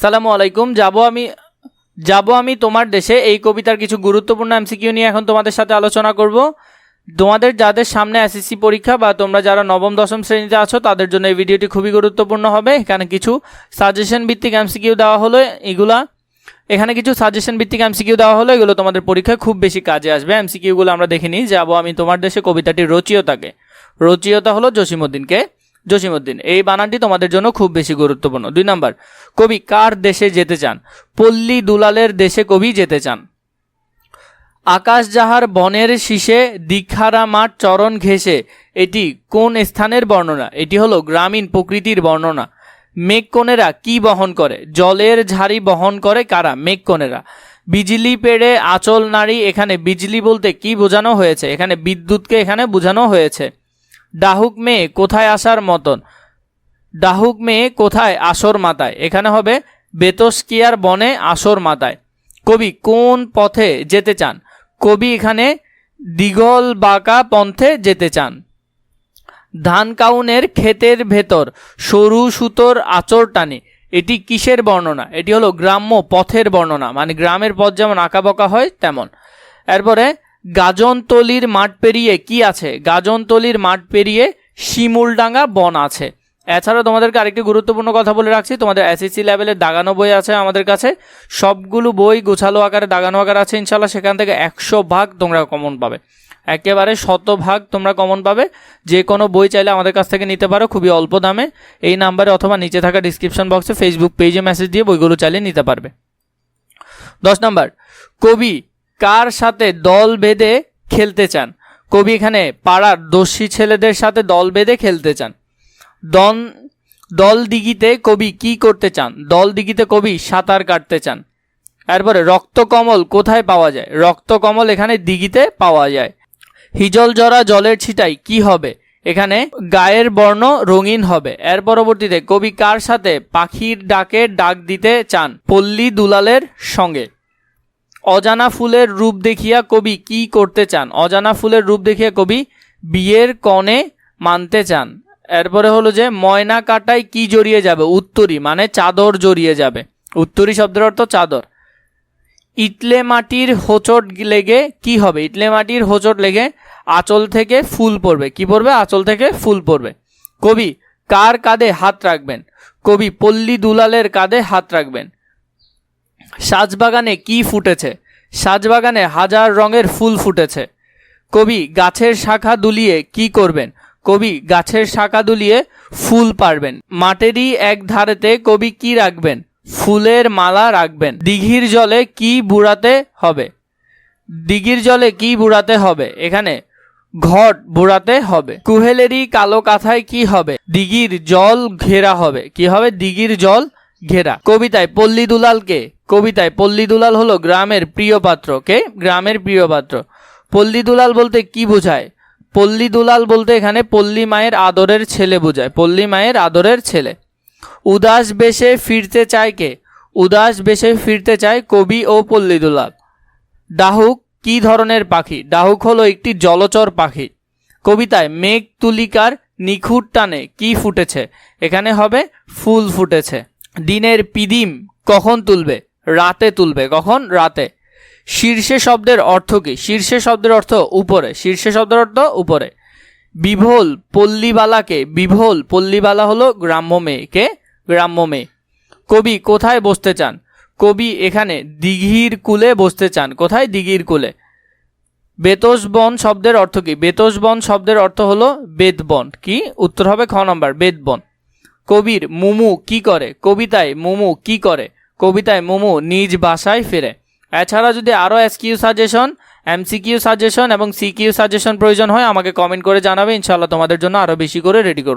সালামু আলাইকুম। যাব আমি যাব আমি তোমার দেশে। এই কবিতার কিছু গুরুত্বপূর্ণ এমসিকিউ নিয়ে এখন তোমাদের সাথে আলোচনা করব। তোমাদের যাদের সামনে এসএসসি পরীক্ষা বা তোমরা যারা নবম, দশম শ্রেণীতে আছো, তাদের জন্য এই ভিডিওটি খুবই গুরুত্বপূর্ণ হবে। এখানে কিছু সাজেশন ভিত্তিক এমসিকিউ দেওয়া হলো এগুলা। এখানে কিছু সাজেশন ভিত্তিক এমসিকিউ দেওয়া হলো, এগুলো তোমাদের পরীক্ষায় খুব বেশি কাজে আসবে। এমসিকিউগুলো আমরা দেখে নিই। যাব আমি তোমার দেশে কবিতাটি রচিয়তাকে। রচিয়তা হলো জসিমুদ্দিনকে জসিমুদ্দিন এই বানানটি তোমাদের জন্য খুব বেশি গুরুত্বপূর্ণ। দুই নাম্বার, কবি কার দেশে যেতে চান? পল্লী দুলালের দেশে কবি যেতে চান? আকাশ যাহার বনের শীষে দীক্ষারা মাঠ চরণ ঘেঁষে, এটি কোন স্থানের বর্ণনা? এটি হলো গ্রামীণ প্রকৃতির বর্ণনা। মেঘকনেরা কি বহন করে? জলের ঝাড়ি বহন করে কারা? মেঘকনেরা বিজলি পেড়ে আচল নারী, এখানে বিজলি বলতে কি বোঝানো হয়েছে? এখানে বিদ্যুৎকে এখানে বোঝানো হয়েছে। ডাহুক মেয়ে কোথায় আসার মতন? ডাহুক মেয়ে কোথায় আসর মাতায় এখানে হবে বেতস্কিয়ার বনে আসর মাতায় কবি, কোন পথে যেতে চান? কবি এখানে দিগল বাঁকা পন্থে যেতে চান। ধান কাউনের ক্ষেতের ভেতর সরু সুতোর আচর টানে। এটি কিসের বর্ণনা? এটি হলো গ্রাম্য পথের বর্ণনা। মানে গ্রামের পথ যেমন আঁকাবাঁকা হয়, তেমন। এরপরে গাজনতলির মাঠ পেরিয়ে কি আছে? গাজনতলির মাঠ পেরিয়ে শিমুলডাঙ্গা বন আছে। এছাড়া তোমাদেরকে আরেকটি গুরুত্বপূর্ণ কথা বলে রাখছি। তোমাদের এসএসসি লেভেলের দাগানো বই আছে আমাদের কাছে। সবগুলো বই গোছালো আকারে দাগানো আকারে আছে ইনশাল্লাহ সেখান থেকে একশো ভাগ তোমরা কমন পাবে। একেবারে শতভাগ তোমরা কমন পাবে। যে কোনো বই চাইলে আমাদের কাছ থেকে নিতে পারো খুবই অল্প দামে। এই নাম্বারে অথবা নিচে থাকা ডিসক্রিপশন বক্সে ফেসবুক পেজে মেসেজ দিয়ে বইগুলো চাইলে নিতে পারবে। দশ নাম্বার, কবি কার সাথে দল বেঁধে খেলতে চান? কবি এখানে পাড়ার দস্যি ছেলেদের সাথে দল বেঁধে খেলতে চান। দন, দল দিঘিতে কবি কি করতে চান? দল দিঘিতে কবি সাঁতার কাটতে চান। এরপরে রক্তকমল কোথায় পাওয়া যায়? রক্তকমল এখানে দিঘিতে পাওয়া যায়। হিজল জরা জলের ছিটাই কি হবে? এখানে গায়ের বর্ণ রঙিন হবে। এর পরবর্তীতে কবি কার সাথে পাখির ডাকে ডাক দিতে চান? পল্লী দুলালের সঙ্গে। অজানা ফুলের রূপ দেখিয়া কবি কি করতে চান? অজানা ফুলের রূপ দেখিয়া কবি বিয়ের কনে মানতে চান। এরপরে হলো যে, ময়না কাটায় কি জড়িয়ে যাবে? উত্তরি মানে চাদর জড়িয়ে যাবে। উত্তরি শব্দের অর্থ চাদর। ইটলে মাটির হোঁচট লেগে কি হবে? ইটলে মাটির হোঁচট লেগে আঁচল থেকে ফুল পড়বে। কি পড়বে? আঁচল থেকে ফুল পড়বে। কবি, কার কাঁধে হাত রাখবেন? কবি, পল্লী দুলালের কাঁধে হাত রাখবেন। সাজবাগানে কি ফুটেছে? সাজবাগানে হাজার রঙের ফুল ফুটেছে। কবি, গাছের শাখা দুলিয়ে কি করবেন? কবি, গাছের শাখা দুলিয়ে ফুল পারবেন মাটেরই এক ধারেতে কবি কি রাখবেন? ফুলের মালা রাখবেন। দিঘির জলে কি বুড়াতে হবে? দিঘির জলে কি বুড়াতে হবে? এখানে ঘট বুড়াতে হবে। কুহেলেরই কালো কাথায় কি হবে? দিঘির জল ঘেরা হবে। কি হবে? দিঘির জল ঘেরা। কবিতায় পল্লী দুলালকে, কবিতায় পল্লী দুলাল হলো গ্রামের প্রিয় পাত্র। কে? গ্রামের প্রিয় পাত্র। পল্লী দুলাল বলতে কি বোঝায়? পল্লী দুলাল বলতে এখানে পল্লী মায়ের আদরের ছেলে বোঝায়। পল্লী মায়ের আদরের ছেলে। উদাস বেশে ফিরতে চায় কে? উদাস বেশে ফিরতে চায় কবি ও পল্লী দুলাল। ডাহুক কি ধরনের পাখি? ডাহুক হলো একটি জলচর পাখি। কবিতায় মেঘ তুলিকার নিখুঁত টানে কি ফুটেছে? এখানে হবে ফুল ফুটেছে। দিনের পিদিম কখন তুলবে? রাতে তুলবে। কখন? রাতে। শীর্ষে শব্দের অর্থ কি? শীর্ষে শব্দের অর্থ উপরে। শীর্ষে শব্দের অর্থ উপরে। বিভোল, পল্লীবালাকে বিভোল। পল্লীবালা হলো গ্রাম্য মেয়েকে গ্রাম্য মেয়ে। কবি কোথায় বসতে চান? কবি এখানে দিঘির কুলে বসতে চান। কোথায়? দিঘির কুলে। বেতস বন শব্দের অর্থ কি? বেতস বন শব্দের অর্থ হলো বেদবন কি? উত্তর হবে খ নম্বর বেদবন কবির মুমু কি করে? কবিতায় মুমু কি করে? কবিতায় মুমু নিজ বাসায় ফেরে। এছাড়া যদি আরও এসকিউ সাজেশন এমসিকিউ সাজেশন এবং সিকিউ সাজেশন প্রয়োজন হয়, আমাকে কমেন্ট করে জানাবে। ইনশাল্লাহ তোমাদের জন্য আরও বেশি করে রেডি করব।